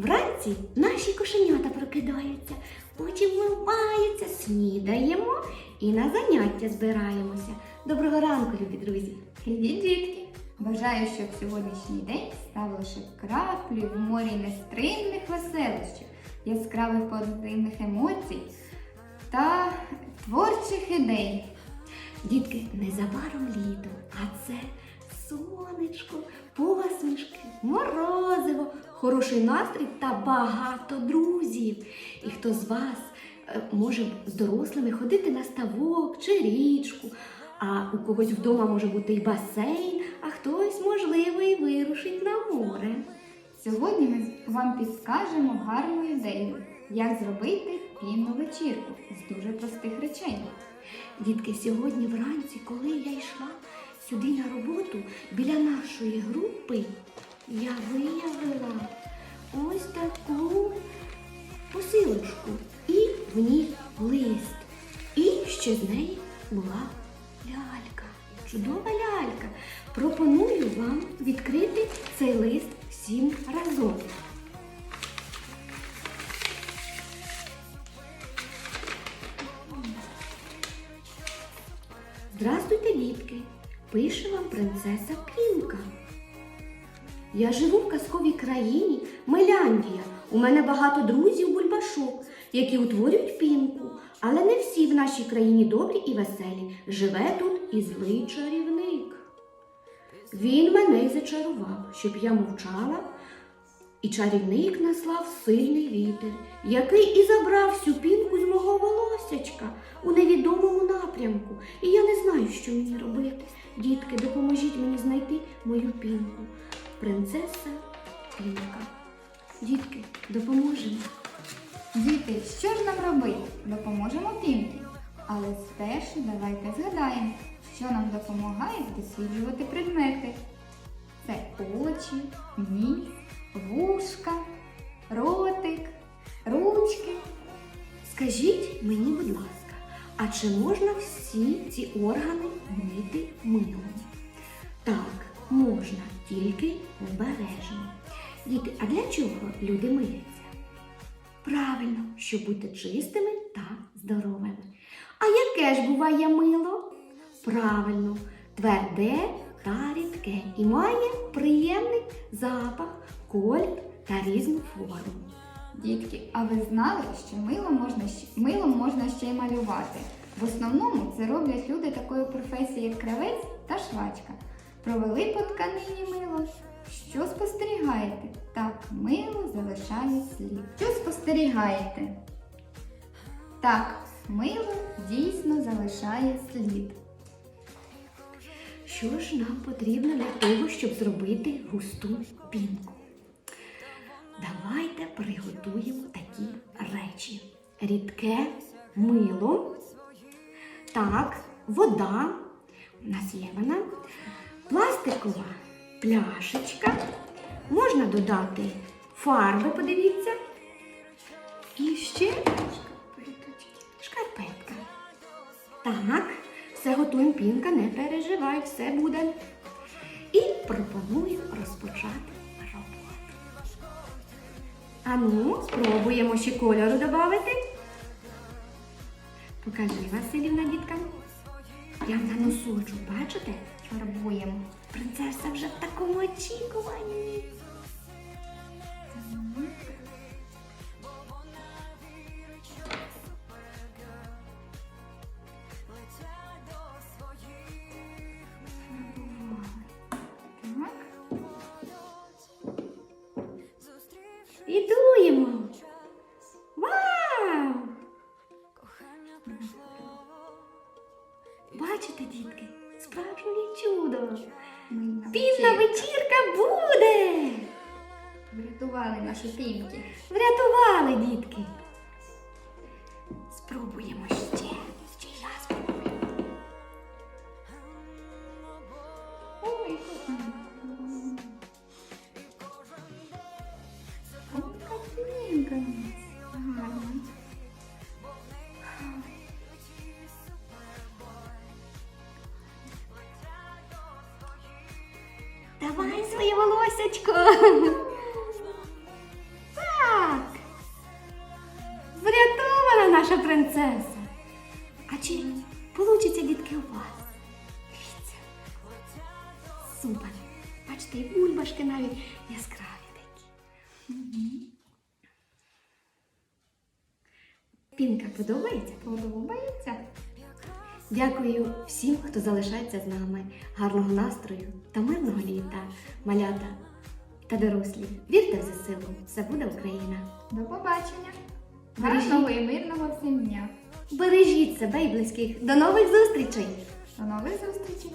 Вранці наші кошенята прокидаються, очі вмиваються, снідаємо і на заняття збираємося. Доброго ранку, любі друзі! Привіт, дітки! Бажаю, щоб сьогоднішній день став лише краплею в морі нестримних веселощів, яскравих позитивних емоцій та творчих ідей. Дітки, незабаром літо, а це сонечко, посмішки, морозиво, хороший настрій та багато друзів. І хто з вас е, може з дорослими ходити на ставок чи річку, а у когось вдома може бути і басейн, а хтось, можливо, і вирушить на море. Сьогодні ми вам підскажемо гарну ідею, як зробити пінну вечірку з дуже простих речей. Дітки, сьогодні вранці, коли я йшла сюди на роботу біля нашої групи, я виявила ось таку посилочку. І в ній лист. І ще з неї була лялька. Чудова лялька. Пропоную вам відкрити цей лист всім разом. Здравствуйте, дітки! Пише вам принцеса Пінка. Я живу в казковій країні Меляндія. У мене багато друзів бульбашок, які утворюють пінку. Але не всі в нашій країні добрі і веселі. Живе тут і злий чарівник. Він мене й зачарував, щоб я мовчала, і чарівник наслав сильний вітер, який і забрав всю пінку з мого волосячка у невідомому напрямку. І я не знаю, що мені робити. Дітки, допоможіть мені знайти мою пінку. Принцеса Пінка. Дітки, допоможемо. Діти, що ж нам робити? Допоможемо пінки. Але спершу давайте згадаємо, що нам допомагає досліджувати предмети. Це очі, ніс, вушка, ротик, ручки. Скажіть мені, будь ласка, а чи можна всі ці органи мити милом? Так, можна, тільки обережно. Діти, а для чого люди миються? Правильно, щоб бути чистими та здоровими. А яке ж буває мило? Правильно, тверде та рідке і має приємний запах, колір та різну форму. Дітки, а ви знали, що милом можна, милом можна ще й малювати? В основному це роблять люди такої професії, як кравець та швачка. Провели по тканині мило. Що спостерігаєте? Так, мило залишає слід. Що спостерігаєте? Так, мило дійсно залишає слід. Що ж нам потрібно для того, щоб зробити густу пінку? Давайте приготуємо такі речі: рідке мило, так, вода, у нас є вона, пластикова пляшечка, можна додати фарби, подивіться, і ще шкарпетка. Так, все готуємо, пінка, не переживай, все буде. І пропоную розпочати роботу. А ну, спробуємо ще кольору додати. Покажи, Василівна, діткам. Я на носочок, бачите? Фарбуємо. Принцеса вже в такому очікуванні. Бачите, дітки, справжнє чудо. Пінна вечірка. буде. Врятували наші пінки. Врятували, дітки. Спробуємо ще. Ще я спробую. Ой, Пінка у нас своє волосячко. Так. Врятована наша принцеса. А чи получиться дітки у вас? Дивіться. Супер. Бачите, і бульбашки навіть яскраві такі. Пінка подобається? Подобається? Дякую всім, хто залишається з нами. Гарного настрою та мирного літа, малята та дорослі. Вірте в засилу! все буде Україна. До побачення! Бережіть. Гарного і мирного всім дня! Бережіть себе і близьких. До нових зустрічей! До нових зустрічей!